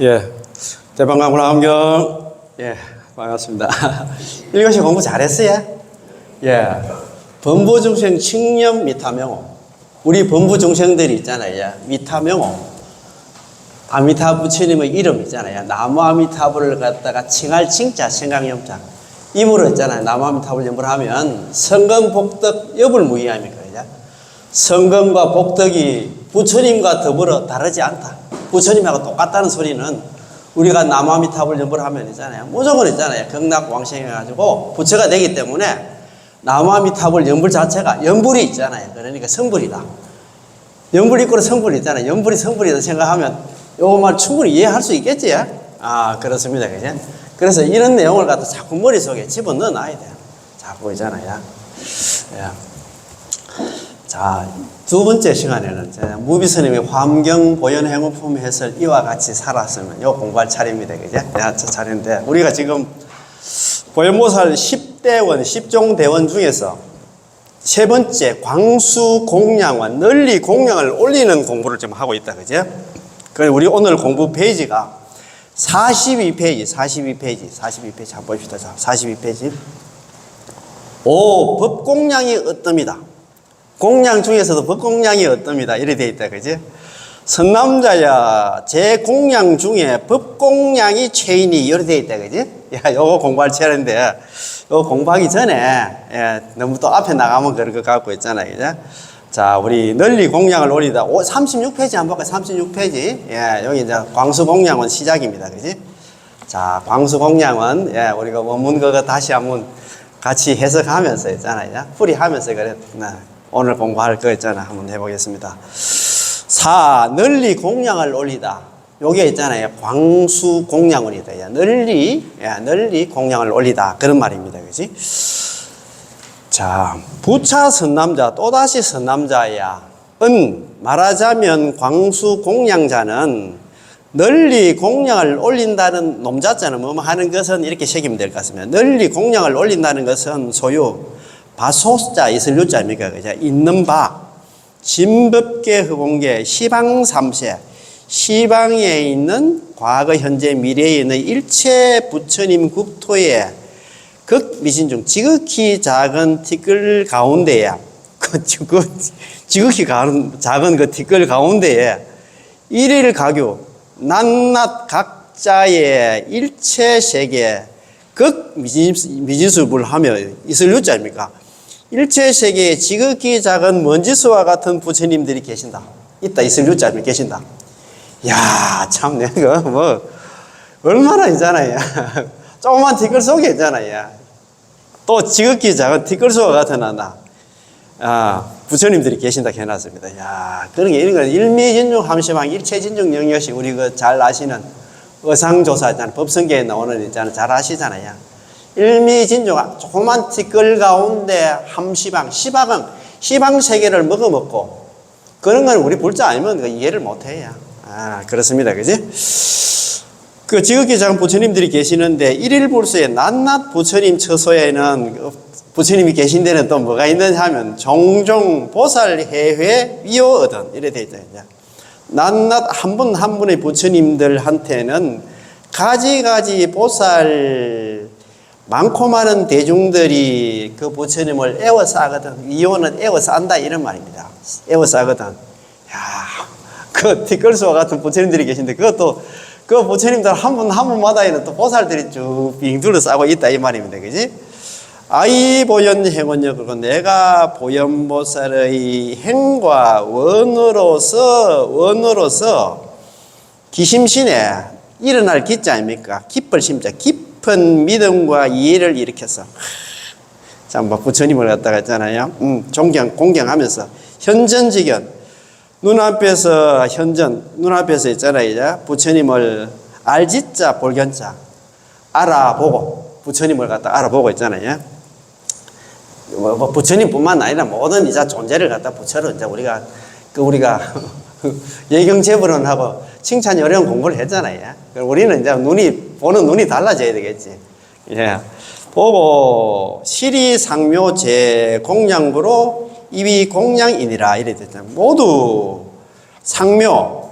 예. 대방강문 함경. 예. 반갑습니다. 일교시 공부 잘했어요? 예. 범부 중생 칭념 미타명호. 우리 범부 중생들이 있잖아요. 미타명호. 아미타 부처님의 이름 있잖아요. 나무 아미타불을 갖다가 칭할 칭자 생각염자. 입으로 있잖아요. 나무 아미타불 염불 하면 성금 복덕 엽을 무의합니까? 그죠? 성금과 복덕이 부처님과 더불어 다르지 않다. 부처님하고 똑같다는 소리는 우리가 나무아미타불 연불 하면 있잖아요. 무조건 있잖아요. 경락 왕생해가지고 부처가 되기 때문에 나무아미타불 연불 자체가 연불이 있잖아요. 그러니까 성불이다. 연불 있고 성불이 있잖아요. 연불이 성불이다 생각하면 요말 충분히 이해할 수 있겠지? 아, 그렇습니다. 그죠? 그래서 이런 내용을 갖다 자꾸 머릿속에 집어넣어 놔야 돼요. 자꾸 있잖아요. 예. 자, 두 번째 시간에는 제가 무비 스님의 환경 보현 행운품 해설 이와 같이 살았으면 요 공부할 차례입니다. 그죠? 야, 저 차례인데 우리가 지금 보현모살 10대원, 10종 대원 중에서 세 번째 광수 공양과 널리 공양을 올리는 공부를 좀 하고 있다. 그죠? 그래 우리 오늘 공부 페이지가 42페이지, 42페이지, 42페이지 한번 봅시다. 자, 42페이지. 오, 법공양이 어떻습니다. 공양 중에서도 법공양이 어떻습니다. 이래 돼 있다. 그지? 선남자야, 제 공양 중에 법공양이 최인이 이래 돼 있다. 그지? 야, 요거 공부할 차례인데, 요거 공부하기 전에, 예, 너무 또 앞에 나가면 그런 거 갖고 있잖아요. 그죠? 자, 우리 널리 공양을 올리다. 오, 36페이지 한번 볼까요? 36페이지. 예, 여기 이제 광수 공양은 시작입니다. 그지? 자, 광수 공양은, 예, 우리가 원문 그거 다시 한번 같이 해석하면서 있잖아요. 풀이하면서 그래. 나 오늘 공부할 거 있잖아. 한번 해보겠습니다. 사, 널리 공양을 올리다. 요게 있잖아요. 광수 공양원이다. 야, 널리, 야, 널리 공양을 올리다. 그런 말입니다. 그지? 자, 부차 선남자, 또다시 선남자야. 은, 말하자면 광수 공양자는 널리 공양을 올린다는 놈자자는 뭐 하는 것은 이렇게 새기면 될 것 같습니다. 널리 공양을 올린다는 것은 소유 바소자 있을 요자입니까? 그죠? 있는 바 진법계 허공계 시방 삼세 시방에 있는 과거 현재 미래에 있는 일체 부처님 국토에 극 미신중 지극히 작은 티끌 가운데에 그, 그 지극히 작은 그 티끌 가운데에 일일 가교 낱낱 각자의 일체 세계 극 미지수를 하며 있을 유자입니까? 일체 세계에 지극히 작은 먼지수와 같은 부처님들이 계신다. 있다 있을 유자입니 계신다. 야, 참 내가 뭐 얼마나 있잖아요. 조그만 티끌 속에 있잖아요. 또 지극히 작은 티끌 수와 같은 하나. 아, 부처님들이 계신다 해놨습니다. 야, 그런 게 이런 거 일미진중 함시방 일체진중 영역이 우리 그 잘 아시는 의상조사. 법성계에 나오는 있잖아요. 잘 아시잖아요. 일미진중 조그만 티끌 가운데 함시방, 시방은 시방 세계를 먹어 먹고 그런 건 우리 불자 아니면 이해를 못 해요. 아, 그렇습니다. 그지? 그 지극히 작은 부처님들이 계시는데 일일 불수의 낱낱 부처님 처소에는 부처님이 계신 데는 또 뭐가 있느냐 하면 종종 보살 해회 위오어든 이래 돼 있다. 낱낱 한 분 한 분의 부처님들한테는 가지가지 보살 많고 많은 대중들이 그 부처님을 애워싸거든. 위오는 애워싼다 이런 말입니다. 애워싸거든. 야, 그 티끌수와 같은 부처님들이 계신데 그것도 그 부처님들 한 분 한 분마다에는 또 보살들이 쭉빙 둘러싸고 있다 이 말입니다. 그지? 아이 보현 그리고 내가 보현 보살의 행과 원으로서 원으로서 기심신에 일어날 기자 아닙니까? 기쁠 심자 깊은 믿음과 이해를 일으켜서 참뭐 부처님을 갖다가 했잖아요. 음, 존경 공경하면서 현전지견 눈앞에서 현전 눈앞에서 있잖아요. 부처님을 알지자 볼견자 알아보고 부처님을 갖다 알아보고 있잖아요. 뭐, 뭐 부처님뿐만 아니라 모든 이자 존재를 갖다 부처로 이제 우리가 그 우리가 예경제불원하고 칭찬 어려운 공부를 했잖아요. 우리는 이제 눈이 보는 눈이 달라져야 되겠지. 예. 보고 시리 상묘 제 공양부로 이위 공양이니라 이래 됐잖아요. 모두 상묘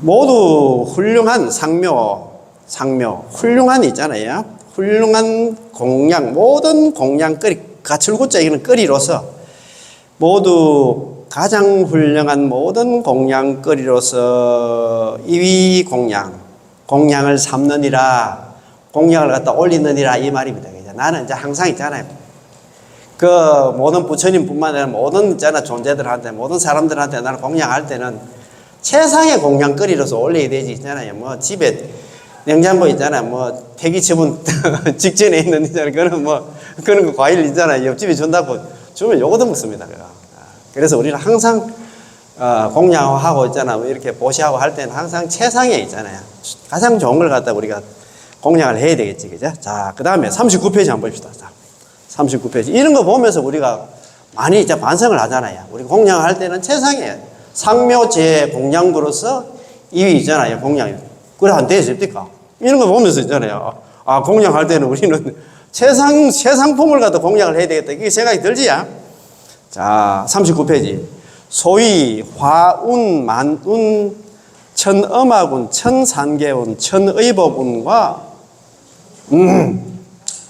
모두 훌륭한 상묘, 상묘, 훌륭한 있잖아요. 훌륭한 공양, 모든 공양거리, 가출구자 이는 거리로서 모두 가장 훌륭한 모든 공양거리로서 이위 공양, 공양을 삼느니라, 공양을 갖다 올리느니라 이 말입니다. 나는 이제 항상 있잖아요. 그 모든 부처님뿐만 아니라 모든 있잖아 존재들한테 모든 사람들한테 나는 공양할 때는 최상의 공양거리로서 올려야 되지 있잖아요. 뭐 집에 냉장고 있잖아. 뭐 폐기 처분 직전에 있는 있잖아. 그런 뭐 그런 거 과일 있잖아. 옆집에 준다고 주면 요거도 먹습니다. 그래서 우리는 항상 어, 공양하고 있잖아. 뭐 이렇게 보시하고 할 때는 항상 최상에 있잖아요. 가장 좋은 걸 갖다 우리가 공양을 해야 되겠지. 그죠? 자, 그 다음에 39페이지 한번 봅시다. 자, 39페이지. 이런 거 보면서 우리가 많이 이제 반성을 하잖아요. 우리 공양할 때는 최상의 상묘제 공양으로서 이위 있잖아요. 공양. 그래 안 되십니까? 이런 거 보면서 있잖아요. 아, 공양할 때는 우리는 최상, 최상품을 갖다 공양을 해야 되겠다. 이게 생각이 들지야? 자, 39페이지. 소위 화운, 만운, 천엄하군, 천산계운, 천의법운과 음,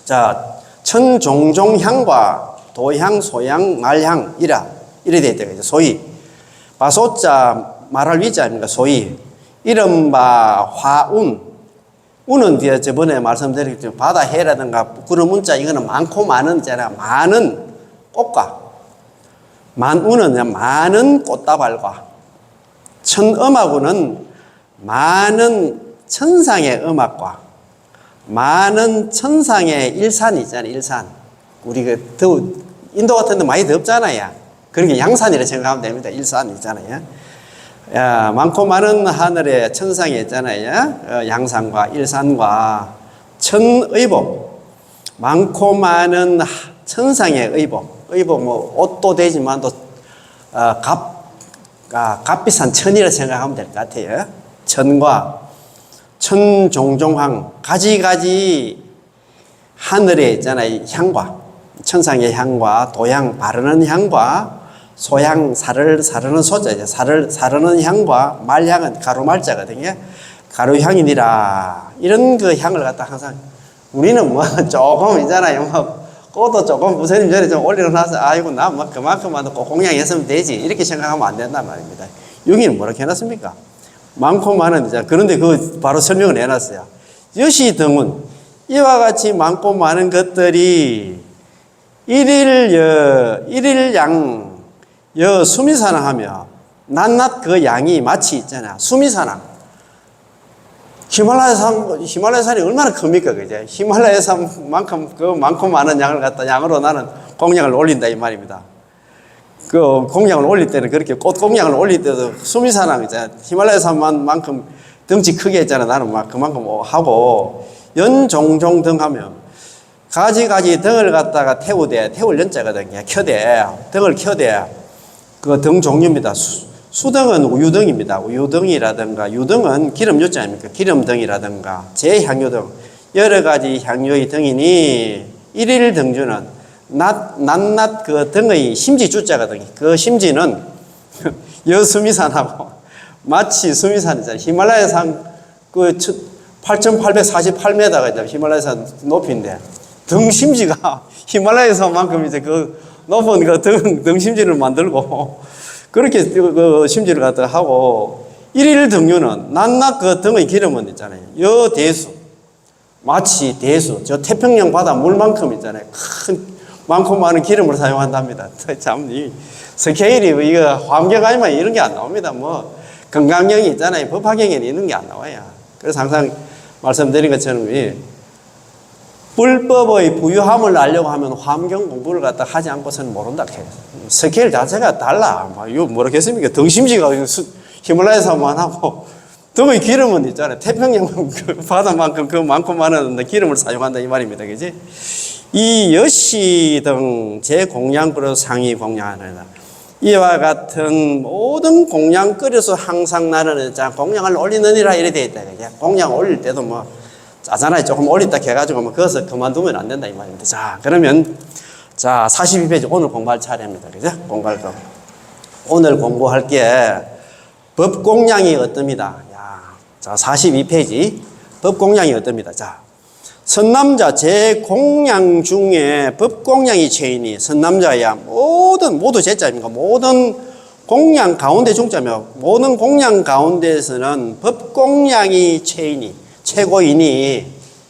자, 천종종향과 도향, 소향, 말향 이라 이래 돼 있다. 소위 바소자 말할 위자입니까? 소위 이른바 화운 운은 뒤에 저번에 말씀드렸지만 바다 해라든가 그런 문자 이거는 많고 많은 있잖아 많은 꽃과 그냥 많은 꽃다발과 천음하고는 많은 천상의 음악과 많은 천상의 일산이 있잖아요, 일산. 우리 그 더, 인도 같은 데 많이 덥잖아요. 그런 게 양산이라 생각하면 됩니다. 일산 있잖아요. 야, 많고 많은 하늘에 천상이 있잖아요. 어, 양산과 일산과 천의복. 많고 많은 하- 천상의 의복. 의복 뭐 옷도 되지만 또 어, 값, 아, 값비싼 천이라 생각하면 될 것 같아요. 천과 천종종황 가지가지 하늘에 있잖아요 향과. 천상의 향과 도향 바르는 향과 소향 살을 사르는 소자죠 살을 사르는 향과 말향은 가루 말자거든요. 가루 향이니라. 이런 그 향을 갖다 항상 우리는 뭐 조금 있잖아요. 뭐 꽃도 조금 부처님 전에 좀 올려놔서 아이고 나뭐 그만큼만 꼭 공양 했으면 되지 이렇게 생각하면 안 된단 말입니다 여기는 뭐라고 해놨습니까? 많고 많은 이제 그런데 그 바로 설명을 해놨어요. 여시 등은 이와 같이 많고 많은 것들이 일일 여 일일 양여 수미산하며 낱낱 그 양이 마치 있잖아 수미산하 히말라야 산 히말라야 산이 얼마나 큽니까 그제 히말라야 산만큼 그 많고 많은 양을 갖다 양으로 나는 공양을 올린다 이 말입니다. 그 공양을 올릴 때는 그렇게 꽃 공양을 올릴 때도 수미산항 있잖아. 히말라야 산만큼 덩치 크게 했잖아. 나는 막 그만큼 뭐 하고 연종종 등 하면 가지 가지 등을 갖다가 태우대 태울 연자거든요. 켜대 등을 켜대 그 등 종류입니다. 수, 수등은 우유등입니다. 우유등이라든가 유등은 기름 유자 아닙니까? 기름등이라든가 제향유등 여러 가지 향유의 등이니 일일 등주는 낱, 낱낱 그 등의 심지 주자거든요. 그 심지는 여수미산하고 마치 수미산이잖아요. 히말라야 산 그 8,848m가 있다. 히말라야 산 높이인데 등 심지가 히말라야 산만큼 이제 그 높은 그 등, 등 심지를 만들고 그렇게 그 심지를 갖다 하고 일일 등유는 낱낱 그 등의 기름은 있잖아요. 여 대수 마치 대수 저 태평양 바다 물만큼 있잖아요. 큰 많고 많은 기름을 사용한답니다. 참, 이 스케일이 이거 환경 아니면 이런 게 안 나옵니다. 뭐 건강경이 있잖아요. 법화경에는 이런 게 안 나와요. 그래서 항상 말씀드린 것처럼 이 불법의 부유함을 알려고 하면 환경 공부를 갖다 하지 않고서는 모른다. 스케일 자체가 달라. 뭐 이거 뭐라겠습니까? 등심지가 히말라야산만 하고 등의 기름은 있잖아요. 태평양 그 바다만큼 그 많고 많은 기름을 사용한다 이 말입니다. 그지? 이 여시 등 제공양거로 상위 공양하느라 이와 같은 모든 공양거리에서 항상 나는 자 공양을 올리느니라 이래 돼 있다? 공양 올릴 때도 뭐 짜잖아요 조금 올렸다 해가지고 뭐 그것을 그만두면 안 된다 이 말입니다 자 그러면 자 42페이지 오늘 공부할 차례입니다 그죠? 공부할 거 오늘 공부할 게 법공양이 어떻습니다 자, 42페이지. 법 공양이 어떻습니다. 자, 선남자 제 공양 중에 법 공양이 체이니 선남자야 모든 모두 제자입니까? 모든 공양 가운데 중자며 모든 공양 가운데에서는 법 공양이 체이니 최고이니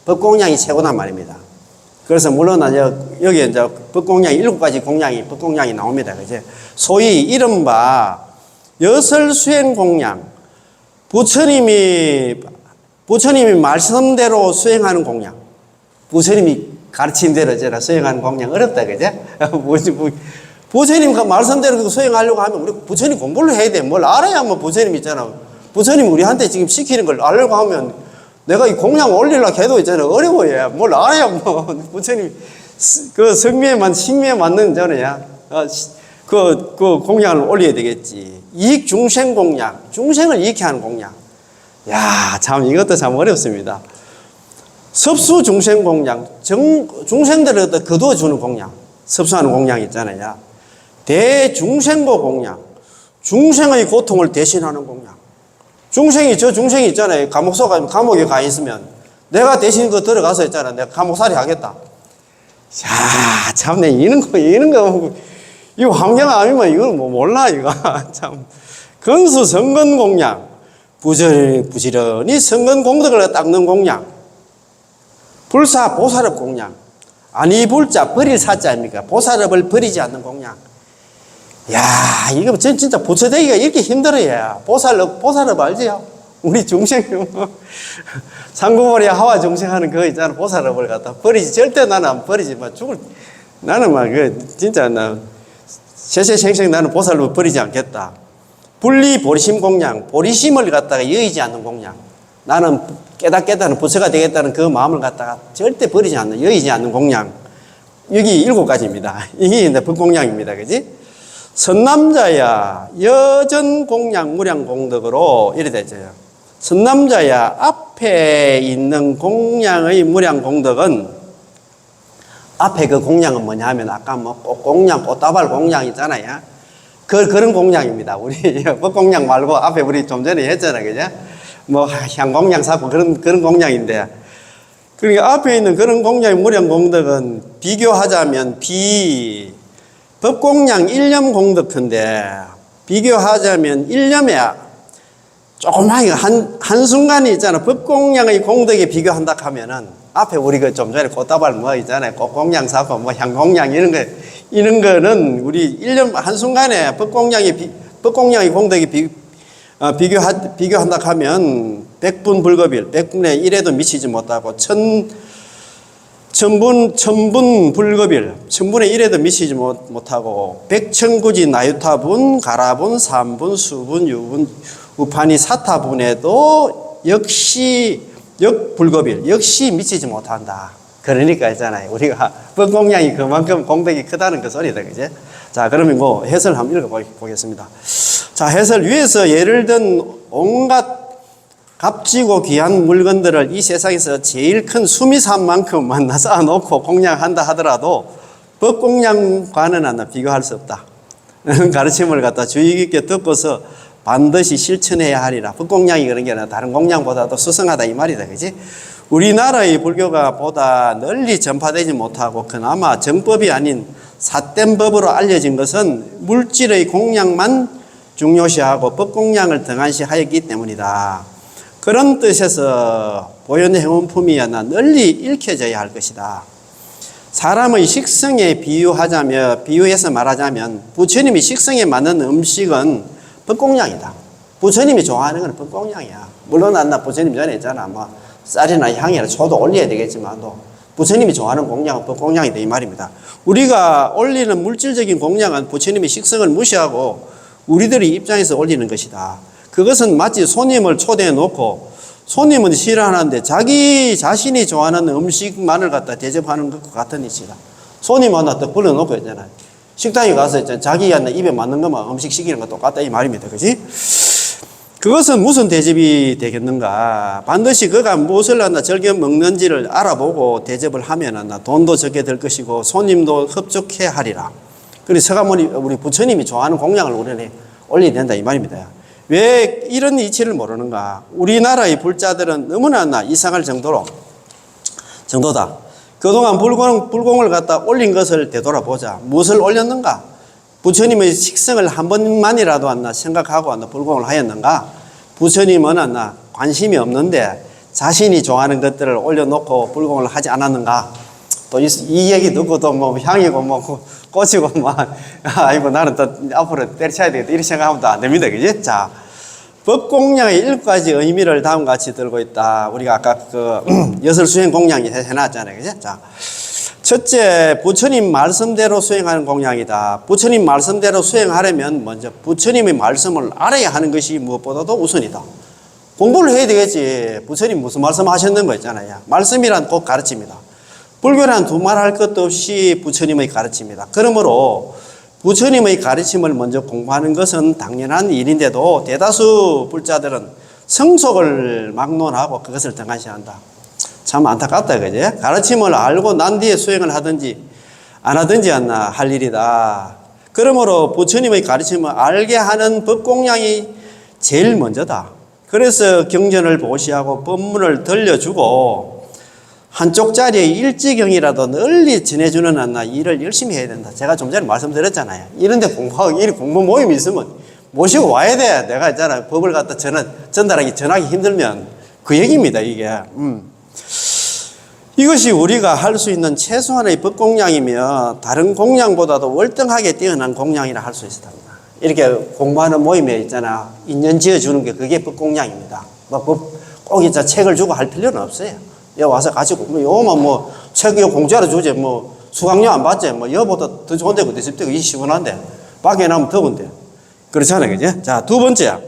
법 공양이 최고단 말입니다. 그래서 물론 이제 여기 이제 법공양 일곱 가지 공양이 법공양이 나옵니다. 그죠? 소위 이른바 여설 수행 공양 부처님이 부처님이 말씀대로 수행하는 공양 부처님이 가르친 대로 제가 수행하는 공양 어렵다 그죠? 뭐 부처님 그 말씀대로 그 수행하려고 하면 우리 부처님 공부를 해야 돼. 뭘 알아야 뭐 부처님 있잖아. 부처님 우리한테 지금 시키는 걸 알려고 하면 내가 이 공양 올리려고 해도 있잖아. 어려워요. 뭘 알아야 뭐 부처님 스- 그 성미에만 식미에 맞는. 어, 시- 그, 그 공양을 올려야 되겠지. 이익 중생 공양. 중생을 이익해 하는 공양. 야, 참 이것도 참 어렵습니다. 섭수 중생 공양. 정, 중생들을 어떤 거두어 주는 공양. 섭수하는 공양 있잖아요. 대중생보 공양. 중생의 고통을 대신하는 공양. 중생이 저 중생이 있잖아요. 감옥소 가 감옥에 가 있으면 내가 대신 그 들어가서 있잖아. 내가 감옥살이 하겠다. 야, 참내 이런 거 이런 거 이거 환경 아니면 이건 뭐 몰라 이거. 참. 건수 성근 공양. 부지런히 부지런히 성근 공덕을 닦는 공양. 불사 보살업 공양. 아니 불자 버릴 사자입니까? 보살업을 버리지 않는 공양 야 이거 전 진짜 부처되기가 이렇게 힘들어요 보살업 보살업 알지요 우리 중생 상구머리 하와 중생하는 그거 있잖아 보살업을 갖다 버리지 절대 나는 안 버리지 막 죽을 나는 막 그 진짜 나 세세생생 나는 보살로 버리지 않겠다. 분리 보리심 공양, 보리심을 갖다가 여의지 않는 공양. 나는 깨닫겠다는 부처가 되겠다는 그 마음을 갖다가 절대 버리지 않는, 여의지 않는 공양. 여기 일곱 가지입니다. 이게 이제 법공양입니다. 그지? 선남자야, 여전 공양, 무량 공덕으로 이래 되죠. 선남자야, 앞에 있는 공양의 무량 공덕은 앞에 그 공양은 뭐냐 하면 아까 뭐 꽃- 공양, 꽃다발 공양 있잖아요. 그, 그런 공양입니다. 우리 법공양 말고 앞에 우리 좀 전에 했잖아요. 그죠? 뭐 향공양 사고 그런, 그런 공양인데. 그러니까 앞에 있는 그런 공양의 무량 공덕은 비교하자면 비, 법공양 일념 공덕인데 비교하자면 일념에 조그마한 한, 한순간이 있잖아. 법공양의 공덕에 비교한다 하면은 앞에 우리 그좀 전에 꽃다발 뭐 있잖아요. 꽃공양 사고 뭐 향공양 이런 거, 이런 거는 우리 일년 한순간에 법공양의 비, 법공양의 공덕에 비, 어, 비교하, 비교한다 하면 백분 불급일, 백분의 일에도 미치지 못하고 천, 천분, 천분 불급일, 천분의 일에도 미치지 못, 못하고, 백천구지 나유타분, 가라분, 삼분, 수분, 유분, 우판이 사타분에도 역시 역불급일, 역시 미치지 못한다. 그러니까 있잖아요. 우리가 법공양이 그만큼 공덕이 크다는 그 소리다. 그제? 자, 그러면 뭐 해설 한번 읽어보겠습니다. 자, 해설 위에서 예를 든 온갖 값지고 귀한 물건들을 이 세상에서 제일 큰 수미산만큼만 쌓아놓고 공양한다 하더라도 법공양과는 하나 비교할 수 없다. 가르침을 갖다 주의 깊게 듣고서 반드시 실천해야 하리라. 법공양이 그런 게 아니라 다른 공양보다도 수성하다 이 말이다. 그지? 우리나라의 불교가 보다 널리 전파되지 못하고 그나마 정법이 아닌 삿된 법으로 알려진 것은 물질의 공양만 중요시하고 법공양을 등한시하였기 때문이다. 그런 뜻에서 보현행원품이야나 널리 읽혀져야 할 것이다. 사람의 식성에 비유하자며 비유해서 말하자면 부처님이 식성에 맞는 음식은 법공양이다. 부처님이 좋아하는 건 법공양이야. 물론 나 부처님 전에 있잖아. 뭐 쌀이나 향이나 초도 올려야 되겠지만도 부처님이 좋아하는 공양은 법공양이다 이 말입니다. 우리가 올리는 물질적인 공양은 부처님의 식성을 무시하고 우리들의 입장에서 올리는 것이다. 그것은 마치 손님을 초대해 놓고 손님은 싫어하는데 자기 자신이 좋아하는 음식만을 갖다 대접하는 것과 같은 이치다. 손님 하나 딱 불러놓고 있잖아요. 식당에 가서 있잖아요. 자기 입에 맞는 것만 음식 시키는 거 똑같다 이 말입니다. 그지? 그것은 무슨 대접이 되겠는가? 반드시 그가 무엇을 하나 즐겨 먹는지를 알아보고 대접을 하면 하나 돈도 적게 될 것이고 손님도 흡족해 하리라. 그래서 서가모니 우리 부처님이 좋아하는 공양을 우리는 올려야 된다 이 말입니다. 왜 이런 이치를 모르는가? 우리나라의 불자들은 너무나 나 이상할 정도로 정도다. 그동안 불공, 불공을 갖다 올린 것을 되돌아보자. 무엇을 올렸는가? 부처님의 식성을 한 번만이라도 안나 생각하고 안나 불공을 하였는가? 부처님은 안나 관심이 없는데 자신이 좋아하는 것들을 올려놓고 불공을 하지 않았는가? 또 이 얘기 듣고도 뭐 향이고 뭐 꽃이고 막 아이고 나는 또 앞으로 때려쳐야 되겠다 이렇게 생각하면 또 안 됩니다. 그지? 자. 법공양의 일곱 가지 의미를 다음과 같이 들고 있다. 우리가 아까 그 여설 수행 공양이 해- 해놨잖아요. 그죠? 자. 첫째, 부처님 말씀대로 수행하는 공양이다. 부처님 말씀대로 수행하려면 먼저 부처님의 말씀을 알아야 하는 것이 무엇보다도 우선이다. 공부를 해야 되겠지. 부처님 무슨 말씀 하셨는 거 있잖아요. 말씀이란 꼭 가르칩니다. 불교란 두말 할 것도 없이 부처님의 가르칩니다. 그러므로 부처님의 가르침을 먼저 공부하는 것은 당연한 일인데도 대다수 불자들은 성속을 막론하고 그것을 등한시한다. 참 안타깝다, 그지? 가르침을 알고 난 뒤에 수행을 하든지 안 하든지 않나 할 일이다. 그러므로 부처님의 가르침을 알게 하는 법공양이 제일 먼저다. 그래서 경전을 보시하고 법문을 들려주고 한쪽 자리에 일지경이라도 널리 전해주는 안나 일을 열심히 해야 된다. 제가 좀 전에 말씀드렸잖아요. 이런데 공부하고 이 공부 모임이 있으면 모시고 와야 돼. 내가 있잖아 법을 갖다 전하, 전달하기 전하기 힘들면 그 얘기입니다. 이게. 음. 이것이 우리가 할 수 있는 최소한의 법 공양이며 다른 공양보다도 월등하게 뛰어난 공양이라 할 수 있습니다. 이렇게 공부하는 모임에 있잖아 인연 지어 주는 게 그게 법 공양입니다. 뭐꼭 진짜 책을 주고 할 필요는 없어요. 여 와서 같이 공부 요만 뭐책 요 공짜로 주지 뭐 수강료 안 받지 뭐 여보다 더 좋은데 그때 습때 이 시원한데 밖에 나면 더운데 그렇잖아요, 그지? 자두 번째.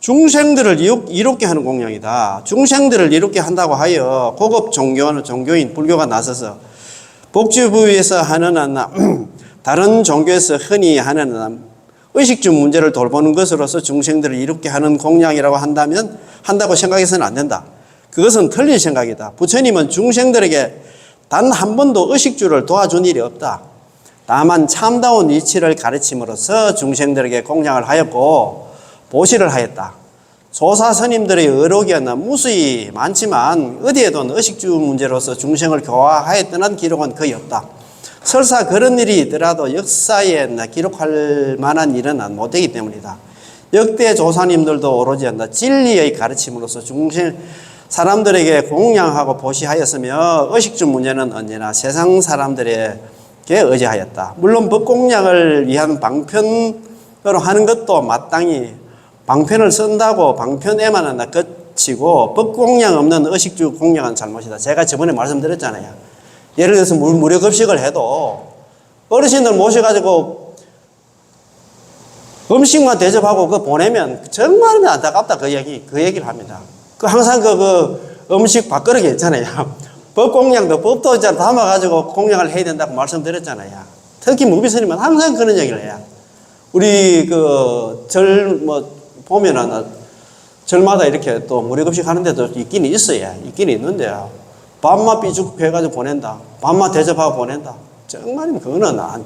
중생들을 이롭- 이롭게 하는 공양이다. 중생들을 이롭게 한다고 하여 고급 종교, 종교인, 불교가 나서서 복지부에서 하는 한 다른 종교에서 흔히 하는 한 의식주 문제를 돌보는 것으로서 중생들을 이롭게 하는 공양이라고 한다면 한다고 생각해서는 안 된다. 그것은 틀린 생각이다. 부처님은 중생들에게 단 한 번도 의식주를 도와준 일이 없다. 다만 참다운 이치를 가르침으로써 중생들에게 공양을 하였고 보시를 하였다. 조사 스님들의 의록이었나 무수히 많지만 어디에도 의식주 문제로서 중생을 교화하였다는 기록은 거의 없다. 설사 그런 일이 있더라도 역사에 나 기록할 만한 일은 안 못되기 때문이다. 역대 조사님들도 오로지 한다. 진리의 가르침으로서 중생 사람들에게 공양하고 보시하였으며 의식주 문제는 언제나 세상 사람들에게 의지하였다. 물론 법공양을 위한 방편으로 하는 것도 마땅히 방편을 쓴다고 방편에만 하나 끝이고 법공양 없는 의식주 공양은 잘못이다. 제가 저번에 말씀드렸잖아요. 예를 들어서 물, 무료 급식을 해도 어르신들 모셔가지고 음식만 대접하고 그 보내면 정말 안타깝다 그 얘기 그 얘기를 합니다. 그 항상 그, 그 음식 밥그릇에 있잖아요. 법 공양도 법도 담아가지고 공양을 해야 된다고 말씀드렸잖아요. 특히 무비스님은 항상 그런 얘기를 해요. 우리 그 절 뭐 보면은 절마다 이렇게 또 무료급식 하는데도 있긴 있어요. 있긴 있는데요. 밥만 삐죽 해가지고 보낸다. 밥만 대접하고 보낸다. 정말 그거는 안.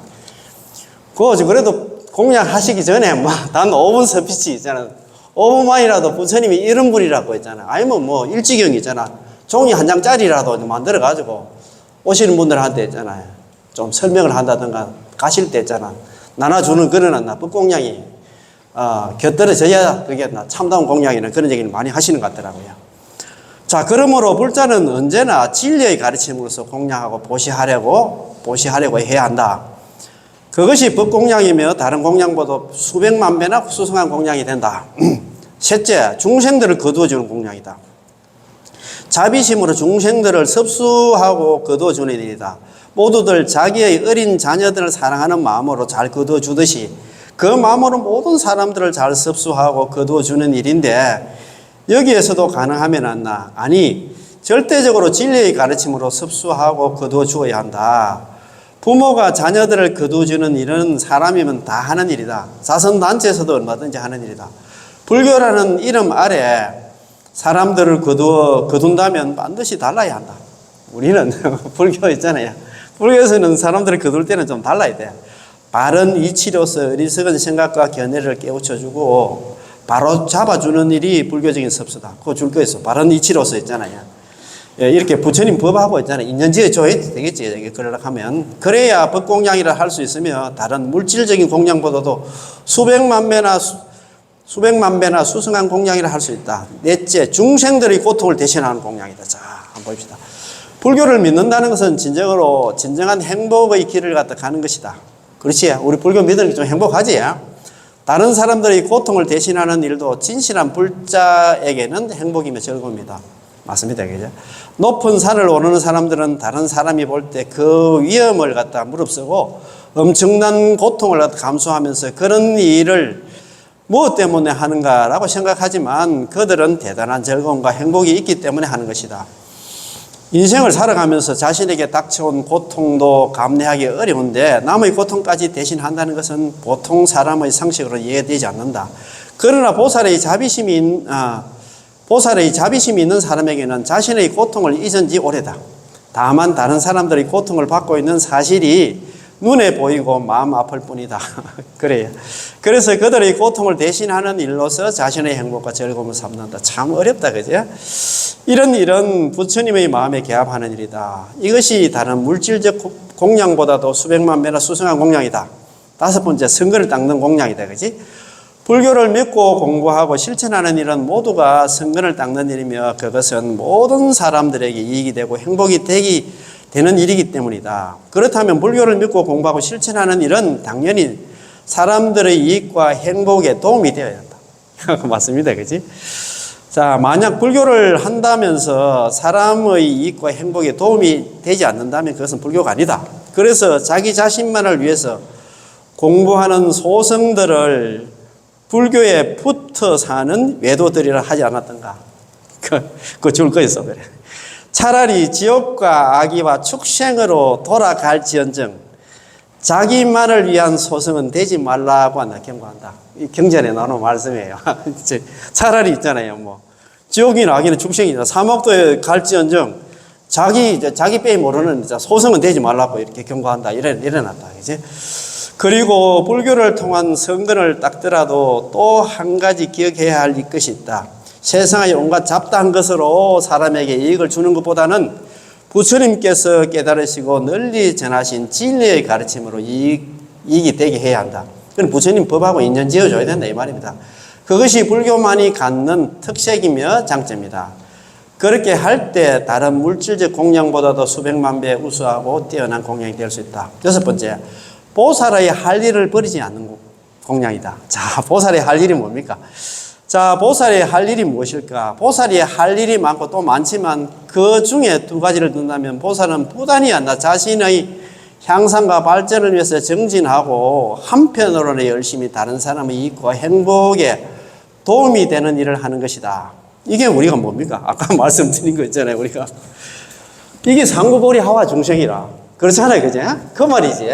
그거 그래도 공양하시기 전에 뭐단 5분 서피치 있잖아. 5분만이라도 부처님이 이런 분이라고 했잖아. 아니면 뭐 일지경이 있잖아. 종이 한 장짜리라도 만들어 가지고 오시는 분들한테 있잖아요. 좀 설명을 한다든가 가실 때 있잖아. 나눠주는 그런 나 법공양이 어, 곁들여져야 그게 나 참다운 공양이는 그런 얘기를 많이 하시는 것 같더라고요. 자, 그러므로 불자는 언제나 진리의 가르침으로서 공양하고 보시하려고 보시하려고 해야 한다. 그것이 법공양이며 다른 공양보다 수백만 배나 수승한 공양이 된다. 셋째, 중생들을 거두어주는 공양이다. 자비심으로 중생들을 섭수하고 거두어주는 일이다. 모두들 자기의 어린 자녀들을 사랑하는 마음으로 잘 거두어주듯이 그 마음으로 모든 사람들을 잘 섭수하고 거두어주는 일인데 여기에서도 가능하면 안나 아니 절대적으로 진리의 가르침으로 섭수하고 거두어 주어야 한다. 부모가 자녀들을 거두어주는 일은 사람이면 다 하는 일이다. 자선단체에서도 얼마든지 하는 일이다. 불교라는 이름 아래 사람들을 거두어 거둔다면 반드시 달라야 한다. 우리는 불교 있잖아요. 불교에서는 사람들을 거둘 때는 좀 달라야 돼. 바른 이치로서 어리석은 생각과 견해를 깨우쳐주고 바로 잡아주는 일이 불교적인 섭수다. 그거 줄 거였어. 바른 이치로서 있잖아요. 예, 이렇게 부처님 법하고 있잖아요. 인연지에 줘야 되겠지. 그러려 하면. 그래야 법공양이라 할 수 있으며 다른 물질적인 공양보다도 수백만 배나 수, 수백만 배나 수승한 공양이라 할 수 있다. 넷째, 중생들의 고통을 대신하는 공양이다. 자, 한번 봅시다. 불교를 믿는다는 것은 진정으로 진정한 행복의 길을 갖다 가는 것이다. 그렇지. 우리 불교 믿으는 게 좀 행복하지. 다른 사람들의 고통을 대신하는 일도 진실한 불자에게는 행복이며 즐거움이다. 맞습니다. 그죠? 높은 산을 오르는 사람들은 다른 사람이 볼 때 그 위험을 갖다 무릅쓰고 엄청난 고통을 갖다 감수하면서 그런 일을 무엇 때문에 하는가라고 생각하지만 그들은 대단한 즐거움과 행복이 있기 때문에 하는 것이다. 인생을 살아가면서 자신에게 닥쳐온 고통도 감내하기 어려운데 남의 고통까지 대신한다는 것은 보통 사람의 상식으로 이해되지 않는다. 그러나 보살의 자비심이 있- 아, 보살의 자비심이 있는 사람에게는 자신의 고통을 잊은 지 오래다. 다만 다른 사람들이 고통을 받고 있는 사실이 눈에 보이고 마음 아플 뿐이다. 그래요. 그래서 그들의 고통을 대신하는 일로서 자신의 행복과 즐거움을 삼는다. 참 어렵다. 그죠? 이런 일은 부처님의 마음에 개합하는 일이다. 이것이 다른 물질적 고- 공양보다도 수백만 배나 수승한 공양이다. 다섯 번째, 선거를 닦는 공양이다. 그지? 불교를 믿고 공부하고 실천하는 일은 모두가 선근을 닦는 일이며 그것은 모든 사람들에게 이익이 되고 행복이 되기 되는 일이기 때문이다. 그렇다면 불교를 믿고 공부하고 실천하는 일은 당연히 사람들의 이익과 행복에 도움이 되어야 한다. 맞습니다. 그지? 자, 만약 불교를 한다면서 사람의 이익과 행복에 도움이 되지 않는다면 그것은 불교가 아니다. 그래서 자기 자신만을 위해서 공부하는 소성들을 불교에 붙어 사는 외도들이라 하지 않았던가. 그, 그 줄 거였어, 그래. 차라리 지옥과 악의와 축생으로 돌아갈지언정 자기만을 위한 소성은 되지 말라고 한다, 경고한다. 이 경전에 나오는 말씀이에요. 차라리 있잖아요, 뭐. 지옥이나 악이나 축생이나 사막도에 갈지언정 자기, 자기 빼이 모르는 소성은 되지 말라고 이렇게 경고한다. 이래, 이래놨다. 이제. 그리고 불교를 통한 성근을 닦더라도 또 한 가지 기억해야 할 것이 있다. 세상의 온갖 잡다한 것으로 사람에게 이익을 주는 것보다는 부처님께서 깨달으시고 널리 전하신 진리의 가르침으로 이익, 이익이 되게 해야 한다. 그건 부처님 법하고 인연 지어줘야 된다. 이 말입니다. 그것이 불교만이 갖는 특색이며 장점이다. 그렇게 할 때 다른 물질적 공양보다도 수백만 배 우수하고 뛰어난 공양이 될 수 있다. 여섯 번째, 보살의 할 일을 버리지 않는 공양이다. 자, 보살의 할 일이 뭡니까? 자, 보살의 할 일이 무엇일까? 보살이 할 일이 많고 또 많지만 그 중에 두 가지를 든다면 보살은 부단히 한다. 자신의 향상과 발전을 위해서 정진하고 한편으로는 열심히 다른 사람의 이익과 행복에 도움이 되는 일을 하는 것이다. 이게 우리가 뭡니까? 아까 말씀드린 거 있잖아요, 우리가. 이게 상구보리 하와 중생이라. 그렇잖아요, 그죠? 그 말이지.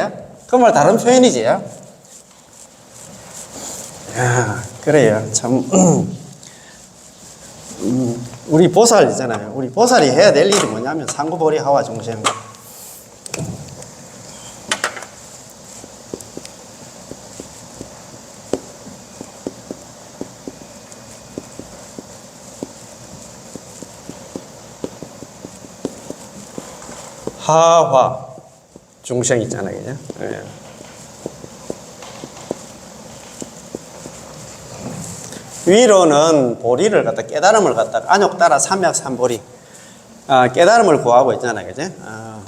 그말 다른 표현이지. 야, 그래요. 참, 음, 우리 보살 있잖아요. 우리 보살이 해야 될 일이 뭐냐면 상구보리 하와 중생. 하화 중생 있잖아요. 그죠? 예. 위로는 보리를 갖다 깨달음을 갖다 안욕 따라 삼약 삼보리 아, 깨달음을 구하고 있잖아요, 그죠? 아.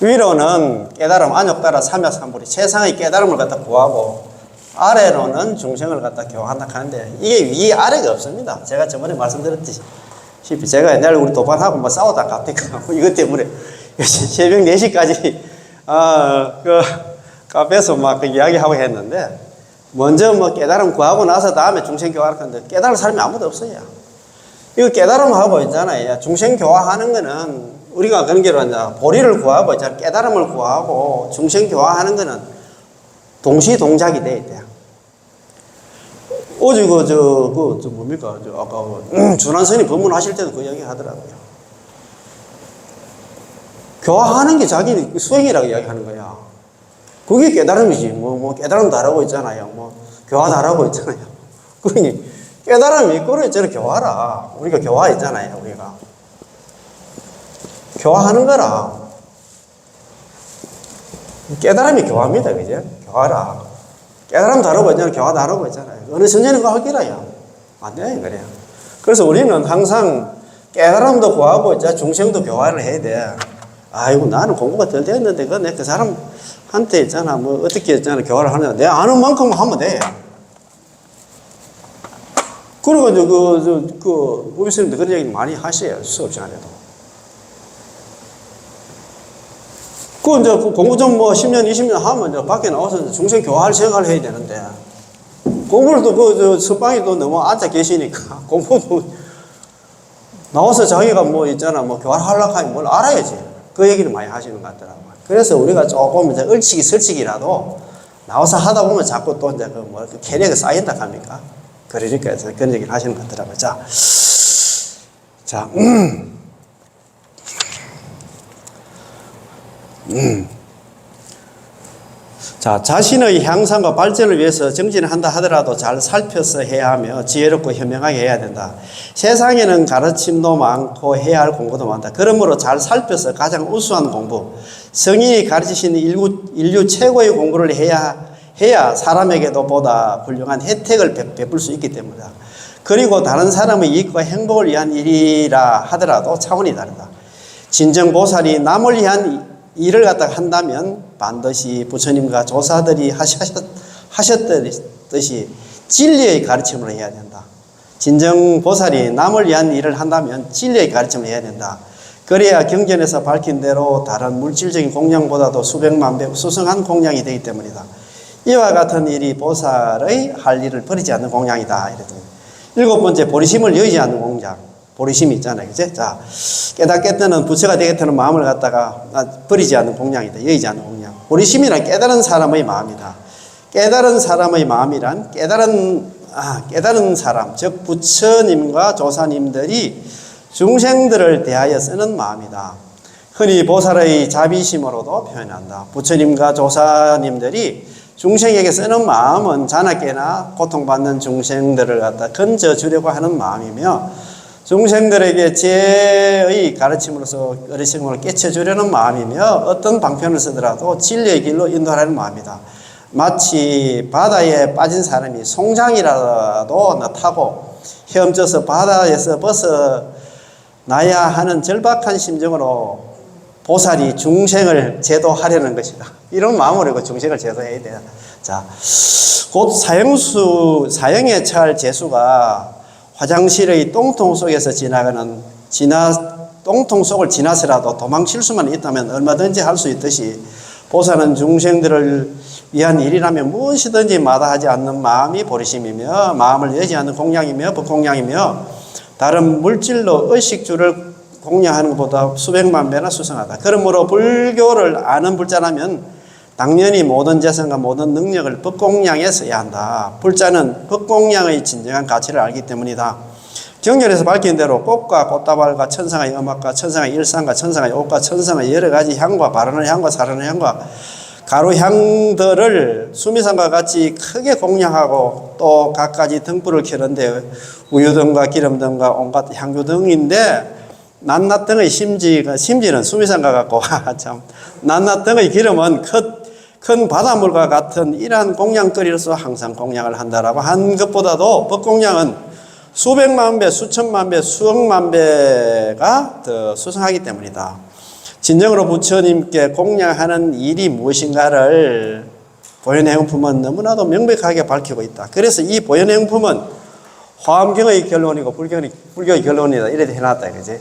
위로는 깨달음 안욕 따라 삼약 삼보리 세상의 깨달음을 갖다 구하고 아래로는 중생을 갖다 교환한다 하는데 이게 위 아래가 없습니다. 제가 저번에 말씀드렸듯이 제가 옛날에 우리 도반하고 뭐 싸우다 갑자기 이것 때문에 새벽 4시까지 아, 그 카페에서 막 그 이야기하고 했는데 먼저 뭐 깨달음 구하고 나서 다음에 중생 교화할 건데 깨달을 사람이 아무도 없어요. 이거 깨달음하고 있잖아요. 중생 교화하는 거는 우리가 그런 게로 이제 보리를 구하고. 깨달음을 구하고 중생 교화하는 거는 동시 동작이 돼 있대요. 어제 그, 저, 그, 저 뭡니까? 저 아까 그 준환선이 법문하실 때도 그 이야기 하더라고요. 교화하는 게 자기 수행이라고 이야기하는 거야. 그게 깨달음이지. 뭐, 뭐, 깨달음도 하라고 있잖아요. 뭐, 교화도 하라고 있잖아요. 그러니, 깨달음이 이끌어 있잖아, 교화라. 우리가 교화 있잖아요, 우리가. 교화하는 거라. 깨달음이 교화입니다, 그죠? 교화라. 깨달음 다르고 있잖아요. 교화 다르고 있잖아요. 어느 선전인가 하기라요. 안 돼, 그래요. 그래서 우리는 항상 깨달음도 구하고 이제 중생도 교화를 해야 돼. 아이고 나는 공부가 덜 됐는데 그 내그 사람한테 있잖아 뭐 어떻게 있잖아 교화를 하냐 내 아는 만큼 하면 돼. 그리고 이제 그그 부비스님도 그런 얘기 많이 하셔요 수업 시간에도. 그 이제 그 공부 좀 뭐 10년 20년 하면 이제 밖에 나와서 중생 교화할 생각을 해야 되는데 공부를 또그 선방에 또 너무 앉아 계시니까 공부도 나와서 자기가 뭐 있잖아, 뭐 교환하려고 하면 뭘 알아야지. 그 얘기를 많이 하시는 것 같더라고요. 그래서 우리가 조금 이제 얼치기 설치기라도 나와서 하다 보면 자꾸 또 이제 그뭐 캐리어가 쌓인다 합니까? 그러니까 그런 얘기를 하시는 것 같더라고요. 자, 자, 음. 음. 자, 자신의 향상과 발전을 위해서 정진한다 하더라도 잘 살펴서 해야 하며 지혜롭고 현명하게 해야 된다. 세상에는 가르침도 많고 해야 할 공부도 많다. 그러므로 잘 살펴서 가장 우수한 공부, 성인이 가르치시는 인류, 인류 최고의 공부를 해야, 해야 사람에게도 보다 훌륭한 혜택을 베- 베풀 수 있기 때문이다. 그리고 다른 사람의 이익과 행복을 위한 일이라 하더라도 차원이 다르다. 진정 보살이 남을 위한 일을 갖다가 한다면 반드시 부처님과 조사들이 하셨, 하셨듯이 진리의 가르침을 해야 된다. 진정 보살이 남을 위한 일을 한다면 진리의 가르침을 해야 된다. 그래야 경전에서 밝힌 대로 다른 물질적인 공양보다도 수백만 배 수승한 공양이 되기 때문이다. 이와 같은 일이 보살의 할 일을 버리지 않는 공양이다. 이랬더니 일곱 번째 보리심을 여의지 않는 공양. 보리심이 있잖아요. 그죠? 자, 깨닫겠다는 부처가 되겠다는 마음을 갖다가 아, 버리지 않는 공양이다. 여의지 않는 공양. 보리심이란 깨달은 사람의 마음이다. 깨달은 사람의 마음이란 깨달은 아, 깨달은 사람, 즉 부처님과 조사님들이 중생들을 대하여 쓰는 마음이다. 흔히 보살의 자비심으로도 표현한다. 부처님과 조사님들이 중생에게 쓰는 마음은 자나깨나 고통받는 중생들을 갖다 건져 주려고 하는 마음이며 중생들에게 죄의 가르침으로서 어리석음을 깨쳐주려는 마음이며 어떤 방편을 쓰더라도 진리의 길로 인도하려는 마음이다. 마치 바다에 빠진 사람이 송장이라도 타고 헤엄쳐서 바다에서 벗어 나야 하는 절박한 심정으로 보살이 중생을 제도하려는 것이다. 이런 마음으로 그 중생을 제도해야 돼요. 자, 곧 사형수, 사형에 처할 재수가 화장실의 똥통 속에서 지나가는 지나 똥통 속을 지나서라도 도망칠 수만 있다면 얼마든지 할 수 있듯이 보살은 중생들을 위한 일이라면 무엇이든지 마다하지 않는 마음이 보리심이며 마음을 여지 않는 공양이며 법공양이며 다른 물질로 의식주를 공양하는 것보다 수백만 배나 수성하다. 그러므로 불교를 아는 불자라면 당연히 모든 재산과 모든 능력을 법공양에 써야 한다. 불자는 법공양의 진정한 가치를 알기 때문이다. 경전에서 밝힌 대로 꽃과 꽃다발과 천상의 음악과 천상의 일상과 천상의 옷과 천상의 여러 가지 향과 바르는 향과 사르는 향과 가루 향들을 수미상과 같이 크게 공양하고 또 각가지 등불을 켜는데 우유등과 기름등과 온갖 향유 등인데 낱낱 등의 심지가 심지는 수미상과 같고 참 낱낱 등의 기름은 큰, 큰 바닷물과 같은 이러한 공양거리로서 항상 공양을 한다라고 한 것보다도 법공양은 수백만 배, 수천만 배, 수억만 배가 더 수성하기 때문이다. 진정으로 부처님께 공양하는 일이 무엇인가를 보현행품은 너무나도 명백하게 밝히고 있다. 그래서 이 보현행품은 화엄경의 결론이고 불교의, 불교의 결론이다. 이렇게 해놨다. 그지?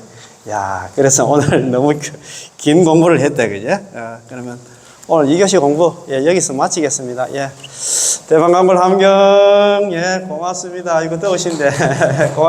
야, 그래서 오늘 너무 긴 공부를 했다. 그지? 어, 그러면 오늘 이교시 공부 예, 여기서 마치겠습니다. 예. 대방강불 함경 예, 고맙습니다. 이거 더우신데 고맙습니다.